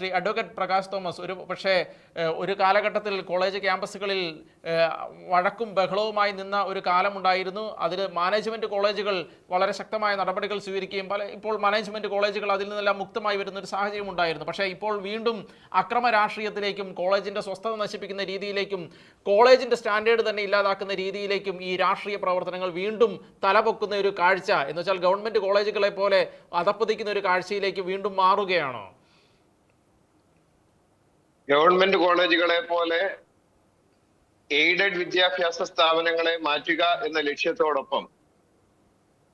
Shri advocate Prakash Thomas ഒരു പക്ഷേ ഒരു കാലഘട്ടത്തിൽ കോളേജ് ക്യാമ്പസുകളിൽ വഴക്കും ബഹളവുമായി നിന്ന ഒരു കാലമുണ്ടായിരുന്നു. അതിൽ മാനേജ്മെന്റ് കോളേജുകൾ വളരെ ശക്തമായ നടപടികൾ സ്വീകരിക്കുകയും പല ഇപ്പോൾ മാനേജ്മെന്റ് കോളേജുകൾ അതിൽ നിന്നെല്ലാം മുക്തമായി വരുന്ന ഒരു സാഹചര്യം ഉണ്ടായിരുന്നു. പക്ഷേ ഇപ്പോൾ വീണ്ടും അക്രമ രാഷ്ട്രീയത്തിലേക്കും കോളേജിന്റെ സ്വസ്ഥത നശിപ്പിക്കുന്ന രീതിയിലേക്കും കോളേജിന്റെ സ്റ്റാൻഡേർഡ് തന്നെ ഇല്ലാതാക്കുന്ന രീതിയിലേക്കും ഈ രാഷ്ട്രീയ പ്രവർത്തനങ്ങൾ വീണ്ടും തലപൊക്കുന്ന ഒരു കാഴ്ച. എന്ന് വെച്ചാൽ ഗവൺമെന്റ് കോളേജുകളെ പോലെ അതപ്പതിക്കുന്ന ഒരു കാഴ്ചയിലേക്ക് വീണ്ടും മാറുകയാണോ? ഗവൺമെന്റ് കോളേജുകളെ പോലെ എയ്ഡഡ് വിദ്യാഭ്യാസ സ്ഥാപനങ്ങളെ മാറ്റുക എന്ന ലക്ഷ്യത്തോടൊപ്പം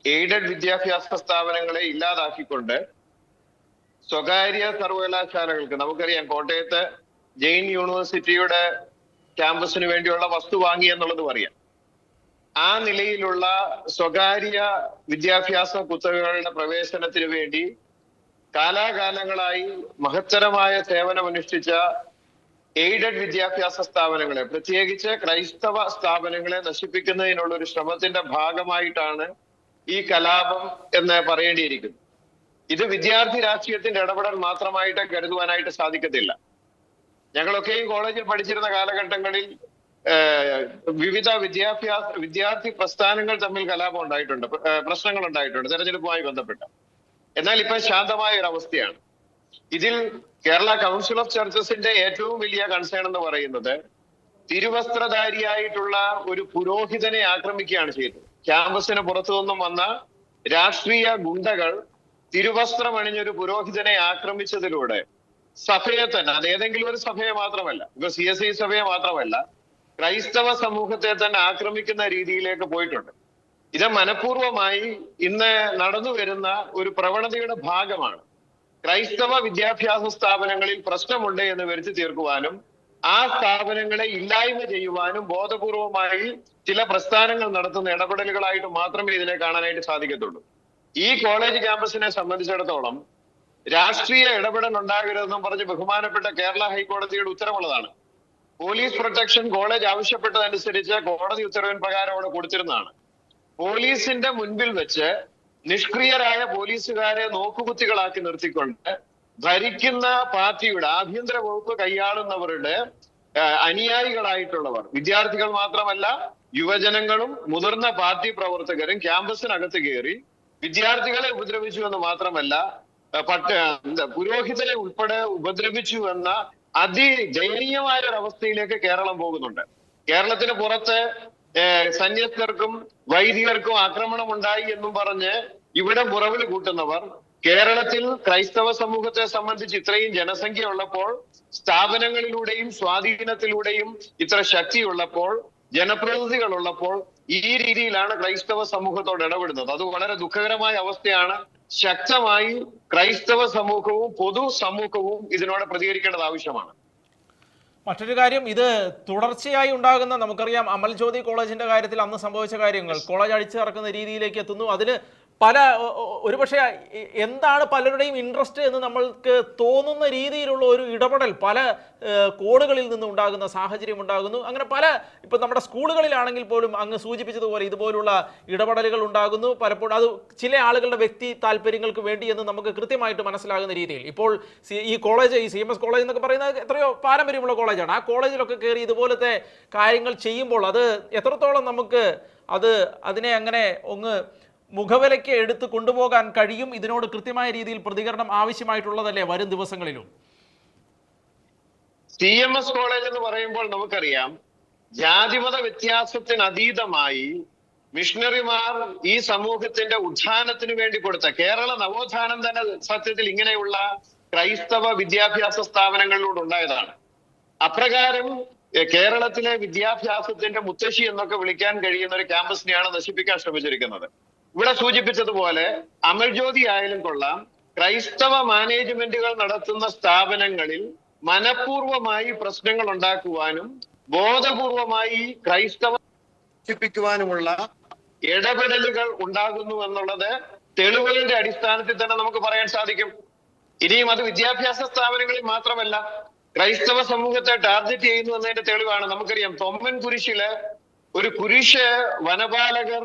എയ്ഡഡ് വിദ്യാഭ്യാസ സ്ഥാപനങ്ങളെ ഇല്ലാതാക്കിക്കൊണ്ട് സ്വകാര്യ സർവകലാശാലകൾക്ക് നമുക്കറിയാം കോട്ടയത്ത് ജെയിൻ യൂണിവേഴ്സിറ്റിയുടെ ക്യാമ്പസിന് വേണ്ടിയുള്ള വസ്തു വാങ്ങി എന്നുള്ളത് അറിയാം ആ നിലയിലുള്ള സ്വകാര്യ വിദ്യാഭ്യാസ കുത്തകകളുടെ പ്രവേശനത്തിന് വേണ്ടി കാലാകാലങ്ങളായി മഹത്തരമായ സേവനമനുഷ്ഠിച്ച എയ്ഡഡ് വിദ്യാഭ്യാസ സ്ഥാപനങ്ങളെ പ്രത്യേകിച്ച് ക്രൈസ്തവ സ്ഥാപനങ്ങളെ നശിപ്പിക്കുന്നതിനുള്ള ഒരു ശ്രമത്തിന്റെ ഭാഗമായിട്ടാണ് ഈ കലാപം എന്ന് പറയേണ്ടിയിരിക്കുന്നു. ഇത് വിദ്യാർത്ഥി രാഷ്ട്രീയത്തിന്റെ ഇടപെടൽ മാത്രമായിട്ട് കരുതുവാനായിട്ട് സാധിക്കത്തില്ല. ഞങ്ങളൊക്കെയും കോളേജിൽ പഠിച്ചിരുന്ന കാലഘട്ടങ്ങളിൽ വിവിധ വിദ്യാഭ്യാസ വിദ്യാർത്ഥി പ്രസ്ഥാനങ്ങൾ തമ്മിൽ കലാപം ഉണ്ടായിട്ടുണ്ട് പ്രശ്നങ്ങൾ ഉണ്ടായിട്ടുണ്ട് തെരഞ്ഞെടുപ്പുമായി ബന്ധപ്പെട്ട്. എന്നാൽ ഇപ്പൊ ശാന്തമായ ഒരു അവസ്ഥയാണ് ഇതിൽ കേരള കൗൺസിൽ ഓഫ് ചർച്ചസിന്റെ ഏറ്റവും വലിയ കൺസേൺ എന്ന് പറയുന്നത് തിരുവസ്ത്രധാരിയായിട്ടുള്ള ഒരു പുരോഹിതനെ ആക്രമിക്കുകയാണ് ചെയ്തത്. ക്യാമ്പസിന് പുറത്തു നിന്നും വന്ന രാഷ്ട്രീയ ഗുണ്ടകൾ തിരുവസ്ത്രം അണിഞ്ഞൊരു പുരോഹിതനെ ആക്രമിച്ചതിലൂടെ സഭയെ തന്നെ അത് ഏതെങ്കിലും ഒരു സഭയെ മാത്രമല്ല ഇപ്പൊ സി എസ് ഐ സഭയെ മാത്രമല്ല ക്രൈസ്തവ സമൂഹത്തെ തന്നെ ആക്രമിക്കുന്ന രീതിയിലേക്ക് പോയിട്ടുണ്ട്. ഇത് മനഃപൂർവമായി ഇന്ന് നടന്നു വരുന്ന ഒരു പ്രവണതയുടെ ഭാഗമാണ്. ക്രൈസ്തവ വിദ്യാഭ്യാസ സ്ഥാപനങ്ങളിൽ പ്രശ്നമുണ്ട് എന്ന് വരുത്തി തീർക്കുവാനും ആ സ്ഥാപനങ്ങളെ ഇല്ലായ്മ ചെയ്യുവാനും ബോധപൂർവമായി ചില പ്രസ്ഥാനങ്ങൾ നടത്തുന്ന ഇടപെടലുകളായിട്ട് മാത്രമേ ഇതിനെ കാണാനായിട്ട് സാധിക്കത്തുള്ളൂ. ഈ കോളേജ് ക്യാമ്പസിനെ സംബന്ധിച്ചിടത്തോളം രാഷ്ട്രീയ ഇടപെടൽ ഉണ്ടാകരുതെന്നും പറഞ്ഞ് ബഹുമാനപ്പെട്ട കേരള ഹൈക്കോടതിയുടെ ഉത്തരവുള്ളതാണ്. പോലീസ് പ്രൊട്ടക്ഷൻ കോളേജ് ആവശ്യപ്പെട്ടതനുസരിച്ച് കോടതി ഉത്തരവിൻ പ്രകാരം അവിടെ കൊടുത്തിരുന്നതാണ്. പോലീസിന്റെ മുൻപിൽ വെച്ച് നിഷ്ക്രിയരായ പോലീസുകാരെ നോക്കുകുത്തികളാക്കി നിർത്തിക്കൊണ്ട് ഭരിക്കുന്ന പാർട്ടിയുടെ ആഭ്യന്തര വകുപ്പ് കൈയാളുന്നവരുടെ അനുയായികളായിട്ടുള്ളവർ വിദ്യാർത്ഥികൾ മാത്രമല്ല യുവജനങ്ങളും മുതിർന്ന പാർട്ടി പ്രവർത്തകരും ക്യാമ്പസിനകത്ത് കയറി വിദ്യാർത്ഥികളെ ഉപദ്രവിച്ചു എന്ന് മാത്രമല്ല പട്ട പുരോഹിതരെ ഉൾപ്പെടെ ഉപദ്രവിച്ചു എന്ന അതിദയനീയമായ ഒരു അവസ്ഥയിലേക്ക് കേരളം പോകുന്നുണ്ട്. കേരളത്തിന് പുറത്ത് സന്യസ്തർക്കും വൈദികർക്കും ആക്രമണം ഉണ്ടായി എന്നും പറഞ്ഞ് ഇവിടെ മുറവിൽ കൂട്ടുന്നവർ കേരളത്തിൽ ക്രൈസ്തവ സമൂഹത്തെ സംബന്ധിച്ച് ഇത്രയും ജനസംഖ്യ ഉള്ളപ്പോൾ സ്ഥാപനങ്ങളിലൂടെയും സ്വാധീനത്തിലൂടെയും ഇത്ര ശക്തിയുള്ളപ്പോൾ ജനപ്രതിനിധികൾ ഉള്ളപ്പോൾ ഈ രീതിയിലാണ് ക്രൈസ്തവ സമൂഹത്തോട് ഇടപെടുന്നത്. അത് വളരെ ദുഃഖകരമായ അവസ്ഥയാണ്. ശക്തമായി ക്രൈസ്തവ സമൂഹവും പൊതു സമൂഹവും ഇതിനോട് പ്രതികരിക്കേണ്ടത് ആവശ്യമാണ്. മറ്റൊരു കാര്യം ഇത് തുടർച്ചയായി ഉണ്ടാകുന്ന നമുക്കറിയാം അമൽ ജ്യോതി കോളേജിന്റെ കാര്യത്തിൽ അന്ന് സംഭവിച്ച കാര്യങ്ങൾ. കോളേജ് അടിച്ചു ഇറക്കുന്ന രീതിയിലേക്ക് എത്തുന്നു. അതിന് പല ഒരുപക്ഷെ എന്താണ് പലരുടെയും ഇൻട്രസ്റ്റ് എന്ന് നമ്മൾക്ക് തോന്നുന്ന രീതിയിലുള്ള ഒരു ഇടപെടൽ പല കോണുകളിൽ നിന്ന് ഉണ്ടാകുന്ന സാഹചര്യം ഉണ്ടാകുന്നു. അങ്ങനെ പല ഇപ്പം നമ്മുടെ സ്കൂളുകളിലാണെങ്കിൽ പോലും അങ്ങ് സൂചിപ്പിച്ചതുപോലെ ഇതുപോലുള്ള ഇടപെടലുകൾ ഉണ്ടാകുന്നു. പലപ്പോഴും അത് ചില ആളുകളുടെ വ്യക്തി താല്പര്യങ്ങൾക്ക് വേണ്ടി എന്ന് നമുക്ക് കൃത്യമായിട്ട് മനസ്സിലാകുന്ന രീതിയിൽ. ഇപ്പോൾ ഈ കോളേജ് ഈ സി എം എസ് കോളേജ് എന്നൊക്കെ പറയുന്നത് എത്രയോ പാരമ്പര്യമുള്ള കോളേജാണ്. ആ കോളേജിലൊക്കെ കയറി ഇതുപോലത്തെ കാര്യങ്ങൾ ചെയ്യുമ്പോൾ അത് എത്രത്തോളം നമുക്ക് അത് അതിനെ അങ്ങനെ ഒന്ന് മുഖവിലയ്ക്ക് എടുത്ത് കൊണ്ടുപോകാൻ കഴിയും ഇതിനോട് കൃത്യമായ രീതിയിൽ പ്രതികരണം ആവശ്യമായിട്ടുള്ളതല്ലേ വരും ദിവസങ്ങളിലും? സി എം എസ് കോളേജ് എന്ന് പറയുമ്പോൾ നമുക്കറിയാം ജാതിമത വ്യത്യാസത്തിന് അതീതമായി മിഷണറിമാർ ഈ സമൂഹത്തിന്റെ ഉത്ഥാനത്തിന് വേണ്ടി കൊടുത്ത കേരള നവോത്ഥാനം തന്നെ സത്യത്തിൽ ഇങ്ങനെയുള്ള ക്രൈസ്തവ വിദ്യാഭ്യാസ സ്ഥാപനങ്ങളിലൂടെ ഉണ്ടായതാണ്. അപ്രകാരം കേരളത്തിലെ വിദ്യാഭ്യാസത്തിന്റെ മുത്തശ്ശി എന്നൊക്കെ വിളിക്കാൻ കഴിയുന്ന ഒരു ക്യാമ്പസിനെയാണ് നശിപ്പിക്കാൻ ശ്രമിച്ചിരിക്കുന്നത്. ഇവിടെ സൂചിപ്പിച്ചതുപോലെ അമൽജ്യോതി ആയാലും കൊള്ളാം. ക്രൈസ്തവ മാനേജ്മെന്റുകൾ നടത്തുന്ന സ്ഥാപനങ്ങളിൽ മനഃപൂർവമായി പ്രശ്നങ്ങൾ ഉണ്ടാക്കുവാനും ബോധപൂർവമായി ക്രൈസ്തവ നശിപ്പിക്കുവാനുമുള്ള ഇടപെടലുകൾ ഉണ്ടാകുന്നു എന്നുള്ളത് തെളിവുകളുടെ അടിസ്ഥാനത്തിൽ തന്നെ നമുക്ക് പറയാൻ സാധിക്കും. ഇനിയും അത് വിദ്യാഭ്യാസ സ്ഥാപനങ്ങളിൽ മാത്രമല്ല ക്രൈസ്തവ സമൂഹത്തെ ടാർഗറ്റ് ചെയ്യുന്നു എന്നതിന്റെ തെളിവാണ്. നമുക്കറിയാം തൊമ്മൻ കുരിശിൽ ഒരു കുരിശ് വനപാലകർ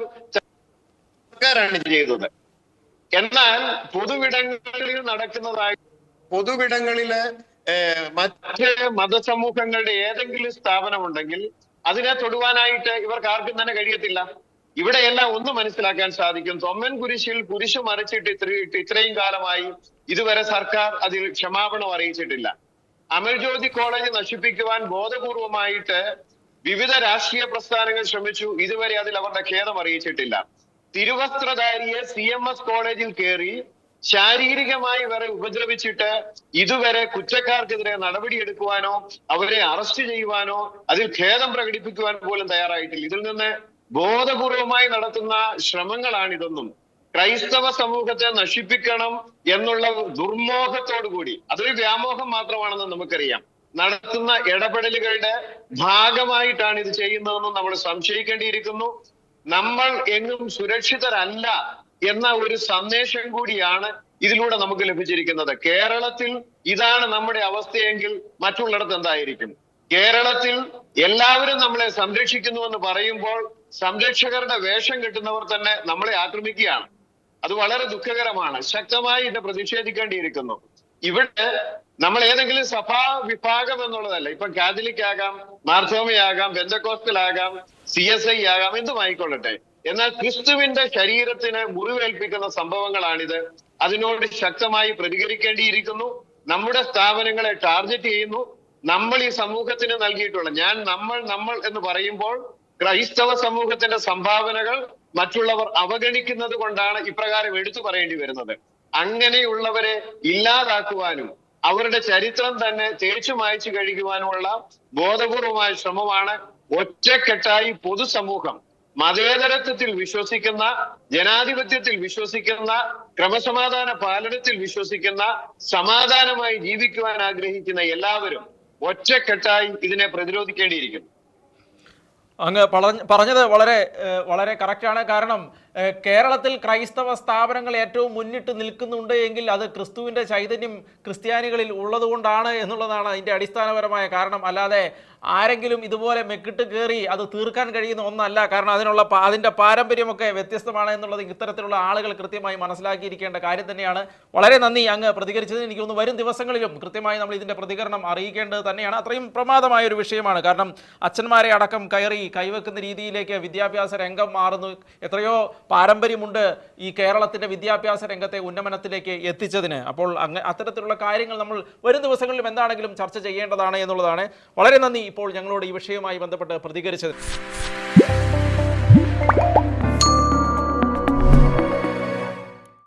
സർക്കാരാണ് ചെയ്തത്. എന്നാൽ പൊതുവിടങ്ങളിൽ നടക്കുന്നതായി പൊതുവിടങ്ങളിൽ മറ്റ് മതസമൂഹങ്ങളുടെ ഏതെങ്കിലും സ്ഥാപനമുണ്ടെങ്കിൽ അതിനെ തൊടുവാനായിട്ട് ഇവർക്ക് ആർക്കും തന്നെ കഴിയത്തില്ല. ഇവിടെയെല്ലാം ഒന്ന് മനസ്സിലാക്കാൻ സാധിക്കും. തൊമ്മൻ കുരിശിൽ കുരിശ് മറിച്ചിട്ട് ഇത്ര ഇത്രയും കാലമായി ഇതുവരെ സർക്കാർ അതിൽ ക്ഷമാപണം അറിയിച്ചിട്ടില്ല. അമൽജ്യോതി കോളേജ് നശിപ്പിക്കുവാൻ ബോധപൂർവമായിട്ട് വിവിധ രാഷ്ട്രീയ പ്രസ്ഥാനങ്ങൾ ശ്രമിച്ചു. ഇതുവരെ അതിൽ അവരുടെ ഖേദം അറിയിച്ചിട്ടില്ല. തിരുവസ്ത്രധാരിയെ സി എം എസ് കോളേജിൽ കയറി ശാരീരികമായി വരെ ഉപദ്രവിച്ചിട്ട് ഇതുവരെ കുറ്റക്കാർക്കെതിരെ നടപടിയെടുക്കുവാനോ അവരെ അറസ്റ്റ് ചെയ്യുവാനോ അതിൽ ഖേദം പ്രകടിപ്പിക്കുവാൻ പോലും തയ്യാറായിട്ടില്ല. ഇതിൽ നിന്ന് ബോധപൂർവമായി നടത്തുന്ന ശ്രമങ്ങളാണ് ഇതൊന്നും ക്രൈസ്തവ സമൂഹത്തെ നശിപ്പിക്കണം എന്നുള്ള ദുർമോഹത്തോടു കൂടി അതൊരു വ്യാമോഹം മാത്രമാണെന്ന് നമുക്കറിയാം. നടത്തുന്ന ഇടപെടലുകളുടെ ഭാഗമായിട്ടാണ് ഇത് ചെയ്യുന്നതെന്നും നമ്മൾ സംശയിക്കേണ്ടിയിരിക്കുന്നു. നമ്മൾ എങ്ങും സുരക്ഷിതരല്ല എന്ന ഒരു സന്ദേശം കൂടിയാണ് ഇതിലൂടെ നമുക്ക് ലഭിച്ചിരിക്കുന്നത്. കേരളത്തിൽ ഇതാണ് നമ്മുടെ അവസ്ഥയെങ്കിൽ മറ്റുള്ളിടത്ത് എന്തായിരിക്കും? കേരളത്തിൽ എല്ലാവരും നമ്മളെ സംരക്ഷിക്കുന്നുവെന്ന് പറയുമ്പോൾ സംരക്ഷകരുടെ വേഷം കിട്ടുന്നവർ തന്നെ നമ്മളെ ആക്രമിക്കുകയാണ്. അത് വളരെ ദുഃഖകരമാണ്. ശക്തമായി ഇത് പ്രതിഷേധിക്കേണ്ടിയിരിക്കുന്നു. ഇവിടെ നമ്മൾ ഏതെങ്കിലും സഭാ വിഭാഗം എന്നുള്ളതല്ല. ഇപ്പൊ കാത്തലിക് ആകാം മാർത്തോമയാകാം ബെന്തക്കോസ്റ്റലാകാം സി എസ് ഐ ആകാം എന്തും ആയിക്കൊള്ളട്ടെ എന്നാൽ ക്രിസ്തുവിന്റെ ശരീരത്തിന് മുറിവേൽപ്പിക്കുന്ന സംഭവങ്ങളാണിത്. അതിനോട് ശക്തമായി പ്രതികരിക്കേണ്ടിയിരിക്കുന്നു. നമ്മുടെ സ്ഥാപനങ്ങളെ ടാർഗറ്റ് ചെയ്യുന്നു. നമ്മൾ ഈ സമൂഹത്തിന് നൽകിയിട്ടുള്ള ഞാൻ നമ്മൾ നമ്മൾ എന്ന് പറയുമ്പോൾ ക്രൈസ്തവ സമൂഹത്തിന്റെ സംഭാവനകൾ മറ്റുള്ളവർ അവഗണിക്കുന്നത് കൊണ്ടാണ് ഇപ്രകാരം എടുത്തു പറയേണ്ടി വരുന്നത്. അങ്ങനെയുള്ളവരെ ഇല്ലാതാക്കുവാനും അവരുടെ ചരിത്രം തന്നെ തേച്ചു മായ്ച്ചു കഴിക്കുവാനുമുള്ള ബോധപൂർവമായ ശ്രമമാണ് ഒറ്റക്കെട്ടായി പൊതുസമൂഹം മതേതരത്വത്തിൽ വിശ്വസിക്കുന്ന ജനാധിപത്യത്തിൽ വിശ്വസിക്കുന്ന ക്രമസമാധാന പാലനത്തിൽ വിശ്വസിക്കുന്ന സമാധാനമായി ജീവിക്കുവാൻ ആഗ്രഹിക്കുന്ന എല്ലാവരും ഒറ്റക്കെട്ടായി ഇതിനെ പ്രതിരോധിക്കേണ്ടിയിരിക്കുന്നു. അങ്ങ് പറഞ്ഞ- പറഞ്ഞത് വളരെ വളരെ കറക്റ്റാണ് കാരണം കേരളത്തിൽ ക്രൈസ്തവ സ്ഥാപനങ്ങൾ ഏറ്റവും മുന്നിട്ട് നിൽക്കുന്നുണ്ട് എങ്കിൽ അത് ക്രിസ്തുവിന്റെ ചൈതന്യം ക്രിസ്ത്യാനികളിൽ ഉള്ളതുകൊണ്ടാണ് എന്നുള്ളതാണ് അതിന്റെ അടിസ്ഥാനപരമായ കാരണം. അല്ലാതെ ആരെങ്കിലും ഇതുപോലെ മെക്കിട്ട് കയറി അത് തീർക്കാൻ കഴിയുന്ന ഒന്നല്ല. കാരണം അതിനുള്ള അതിന്റെ പാരമ്പര്യമൊക്കെ വ്യത്യസ്തമാണ് എന്നുള്ളത് ഇത്തരത്തിലുള്ള ആളുകൾ കൃത്യമായി മനസ്സിലാക്കിയിരിക്കേണ്ട കാര്യം തന്നെയാണ്. വളരെ നന്ദി അങ്ങ് പ്രതികരിച്ചതിന്. എനിക്ക് തോന്നുന്നു വരും ദിവസങ്ങളിലും കൃത്യമായി നമ്മൾ ഇതിന്റെ പ്രതികരണം അറിയിക്കേണ്ടത് തന്നെയാണ്. അത്രയും പ്രമാദമായ ഒരു വിഷയമാണ്. കാരണം അച്ഛന്മാരെ അടക്കം കയറി കൈവെക്കുന്ന രീതിയിലേക്ക് വിദ്യാഭ്യാസ രംഗം മാറുന്നു. എത്രയോ പാരമ്പര്യമുണ്ട് ഈ കേരളത്തിന്റെ വിദ്യാഭ്യാസ രംഗത്തെ ഉന്നമനത്തിലേക്ക് എത്തിച്ചതിന്. അപ്പോൾ അങ്ങ് അത്തരത്തിലുള്ള കാര്യങ്ങൾ നമ്മൾ വരും ദിവസങ്ങളിലും എന്താണെങ്കിലും ചർച്ച ചെയ്യേണ്ടതാണ് എന്നുള്ളതാണ്. വളരെ നന്ദി ഇപ്പോൾ ഞങ്ങളോട് ഈ വിഷയവുമായി ബന്ധപ്പെട്ട് പ്രതികരിച്ചത്